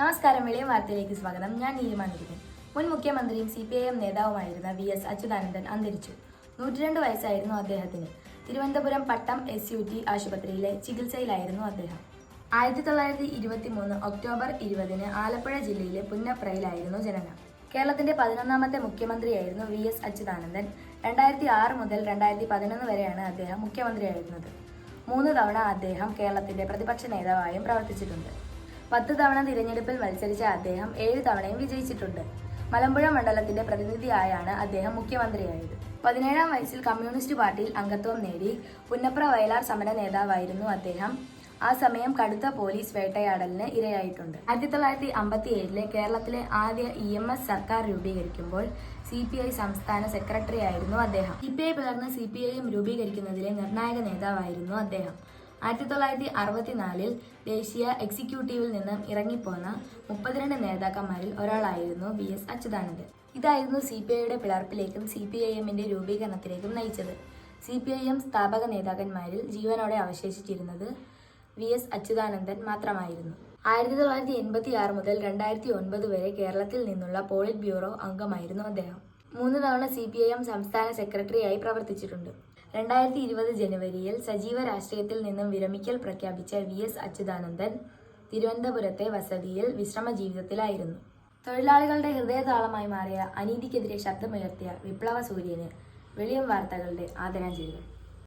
നമസ്കാരം വെളിയ വാർത്തയിലേക്ക് സ്വാഗതം. ഞാൻ നീലിമ മുൻ മുഖ്യമന്ത്രിയും സി പി ഐ എം നേതാവുമായിരുന്ന വി എസ് അച്യുതാനന്ദൻ അന്തരിച്ചു. നൂറ്റിരണ്ട് വയസ്സായിരുന്നു അദ്ദേഹത്തിന്. Thiruvananthapuram Pattom S U T ആശുപത്രിയിലെ ചികിത്സയിലായിരുന്നു അദ്ദേഹം. ആയിരത്തി തൊള്ളായിരത്തി ഇരുപത്തി മൂന്ന് ഒക്ടോബർ ഇരുപതിന് ആലപ്പുഴ ജില്ലയിലെ പുന്നപ്രയിലായിരുന്നു ജനനം. കേരളത്തിന്റെ പതിനൊന്നാമത്തെ മുഖ്യമന്ത്രിയായിരുന്നു വി എസ് അച്യുതാനന്ദൻ. രണ്ടായിരത്തി ആറ് മുതൽ രണ്ടായിരത്തി പതിനൊന്ന് വരെയാണ് അദ്ദേഹം മുഖ്യമന്ത്രിയായിരുന്നത്. മൂന്ന് തവണ അദ്ദേഹം കേരളത്തിന്റെ പ്രതിപക്ഷ നേതാവായും പ്രവർത്തിച്ചിട്ടുണ്ട്. പത്ത് തവണ തിരഞ്ഞെടുപ്പിൽ മത്സരിച്ച അദ്ദേഹം ഏഴ് തവണയും വിജയിച്ചിട്ടുണ്ട്. മലമ്പുഴ മണ്ഡലത്തിന്റെ പ്രതിനിധിയായാണ് അദ്ദേഹം മുഖ്യമന്ത്രിയായത്. പതിനേഴാം വയസ്സിൽ കമ്മ്യൂണിസ്റ്റ് പാർട്ടിയിൽ അംഗത്വം നേടി പുന്നപ്ര വയലാർ സമര നേതാവായിരുന്നു അദ്ദേഹം. ആ സമയം കടുത്ത പോലീസ് വേട്ടയാടലിന് ഇരയായിട്ടുണ്ട്. ആയിരത്തി തൊള്ളായിരത്തി അമ്പത്തി ഏഴിലെ കേരളത്തിലെ ആദ്യ ഇ എം എസ് സർക്കാർ രൂപീകരിക്കുമ്പോൾ സി പി ഐ സംസ്ഥാന സെക്രട്ടറി ആയിരുന്നു അദ്ദേഹം. സി പി ഐ പിളർന്ന് സി പി ഐ എം രൂപീകരിക്കുന്നതിലെ നിർണായക നേതാവായിരുന്നു അദ്ദേഹം. ആയിരത്തി തൊള്ളായിരത്തി അറുപത്തിനാലിൽ ദേശീയ എക്സിക്യൂട്ടീവിൽ നിന്നും ഇറങ്ങിപ്പോന്ന മുപ്പത്തിരണ്ട് നേതാക്കന്മാരിൽ ഒരാളായിരുന്നു വി എസ് അച്യുതാനന്ദൻ. ഇതായിരുന്നു സി പി ഐയുടെ പിളർപ്പിലേക്കും സി പി ഐ എമ്മിന്റെ രൂപീകരണത്തിലേക്കും നയിച്ചത്. സി പി ഐ എം സ്ഥാപക നേതാക്കന്മാരിൽ ജീവനോടെ അവശേഷിച്ചിരുന്നത് വി എസ് അച്യുതാനന്ദൻ മാത്രമായിരുന്നു. ആയിരത്തി തൊള്ളായിരത്തി എൺപത്തി ആറ് മുതൽ രണ്ടായിരത്തി ഒൻപത് വരെ കേരളത്തിൽ നിന്നുള്ള പോളിറ്റ് ബ്യൂറോ അംഗമായിരുന്നു അദ്ദേഹം. മൂന്ന് തവണ സി പി ഐ എം സംസ്ഥാന സെക്രട്ടറിയായി പ്രവർത്തിച്ചിട്ടുണ്ട്. രണ്ടായിരത്തി ഇരുപത് ജനുവരിയിൽ സജീവ രാഷ്ട്രീയത്തിൽ നിന്നും വിരമിക്കൽ പ്രഖ്യാപിച്ച വി എസ് അച്യുതാനന്ദൻ തിരുവനന്തപുരത്തെ വസതിയിൽ വിശ്രമ ജീവിതത്തിലായിരുന്നു തൊഴിലാളികളുടെ ഹൃദയതാളമായി മാറിയ അനീതിക്കെതിരെ ശബ്ദമുയർത്തിയ വിപ്ലവ സൂര്യന് വെളിയം വാർത്തകളുടെ ആദരാഞ്ജലികൾ.